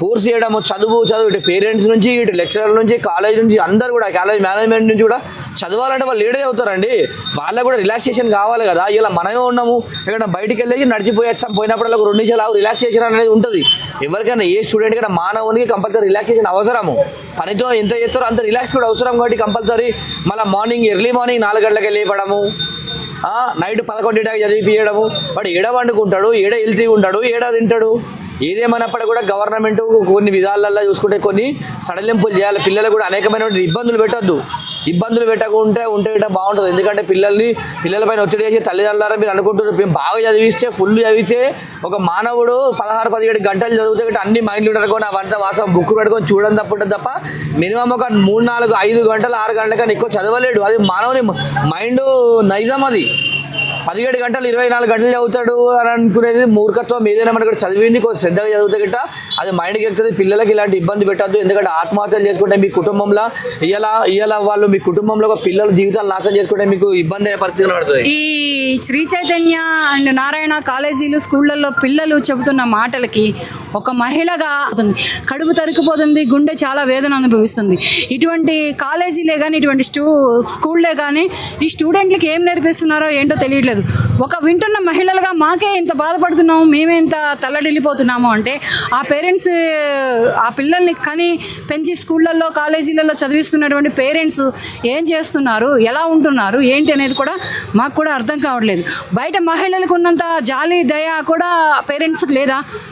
Force చేయడము చదువు చదువు ఇటు పేరెంట్స్ నుంచి ఇటు లెక్చరర్ నుంచి కాలేజ్ నుంచి అందరు కూడా కాలేజ్ మేనేజ్మెంట్ నుంచి కూడా చదవాలంటే వాళ్ళు లేడే అవుతారండి. వాళ్ళకు కూడా రిలాక్సేషన్ కావాలి కదా. ఇలా మనమే ఉన్నాము ఎక్కడ బయటికి వెళ్ళేసి నడిచిపోయచ్చాం పోయినప్పుడు ఒక రెండు నిమిషాలు రిలాక్సేషన్ అనేది ఉంటుంది. ఎవరికైనా ఏ స్టూడెంట్ కైనా మానవునికి కంపల్సరీ రిలాక్సేషన్ అవసరము. పనితో ఎంత చేస్తారో అంత రిలాక్స్ కూడా అవసరం కాబట్టి కంపల్సరీ మళ్ళీ మార్నింగ్ ఎర్లీ మార్నింగ్ నాలుగు గంటలకు లేపడము. నైట్ పదకొండింటికి చదివిపించడము వాడు ఏడ వండుకుంటాడు? ఏడ హెల్తీగా ఉంటాడు? ఏడ తింటాడు? ఏదేమన్నప్పటికీ కూడా గవర్నమెంట్ కొన్ని విధాలల్లో చూసుకుంటే కొన్ని సడలింపులు చేయాలి. పిల్లలు కూడా అనేకమైన ఇబ్బందులు పెట్టద్దు. ఇబ్బందులు పెట్టకుంటే ఉంటే బాగుంటుంది. ఎందుకంటే పిల్లల్ని పిల్లలపైన ఒత్తిడి చేసి తల్లిదండ్రులారా మీరు అనుకుంటున్నారు మేము బాగా చదివిస్తే ఫుల్ చదివితే ఒక మానవుడు పదహారు పదిహేడు గంటలు చదివితే అన్ని మైండ్లు పెట్టుకొని అవంతా వాసం బుక్ పెట్టుకొని చూడడం తప్పుంటుంది తప్ప మినిమం ఒక మూడు నాలుగు ఐదు గంటలు ఆరు గంటల కన్నా ఎక్కువ చదవలేడు. అది మానవుని మైండ్ నైజం అది. పదిహేడు గంటలు ఇరవై నాలుగు గంటలు చదువుతాడు అని అనుకునేది మూర్ఖత్వం. ఏదైనా మనకు చదివింది కొంచెం శ్రద్ధగా చదివితే గిట్ట అది మైండ్కి ఎక్కుతుంది. పిల్లలకి ఇలాంటి ఇబ్బంది పెట్టద్దు. ఎందుకంటే ఆత్మహత్యలు చేసుకుంటే మీ కుటుంబంలో ఇయ్యాల ఇయ్యాల వాళ్ళు మీ కుటుంబంలో ఒక పిల్లల జీవితాలు నాశనం చేసుకుంటే మీకు ఇబ్బంది అయ్యే పరిస్థితి పడుతుంది ఈ శ్రీ చైతన్య అండ్ నారాయణ కాలేజీలు స్కూళ్ళల్లో పిల్లలు చెబుతున్న మాటలకి ఒక మహిళగా కడుపు తరుకుపోతుంది గుండె చాలా వేదన అనుభవిస్తుంది. ఇటువంటి కాలేజీలే కానీ ఇటువంటి స్టూ స్కూళ్ళే కానీ ఈ స్టూడెంట్లకి ఏం నేర్పిస్తున్నారో ఏంటో తెలియట్లేదు. ఒక వింటున్న మహిళలుగా మాకే ఇంత బాధపడుతున్నాము మేమే ఇంత తల్లడిల్లిపోతున్నాము అంటే ఆ పేరెంట్స్ ఆ పిల్లల్ని కని పెంచి స్కూళ్ళల్లో కాలేజీలలో చదివిస్తున్నటువంటి పేరెంట్స్ ఏం చేస్తున్నారు ఎలా ఉంటున్నారు ఏంటి అనేది కూడా మాకు కూడా అర్థం కావట్లేదు. బయట మహిళలకు ఉన్నంత జాలి దయ కూడా పేరెంట్స్కి లేదా?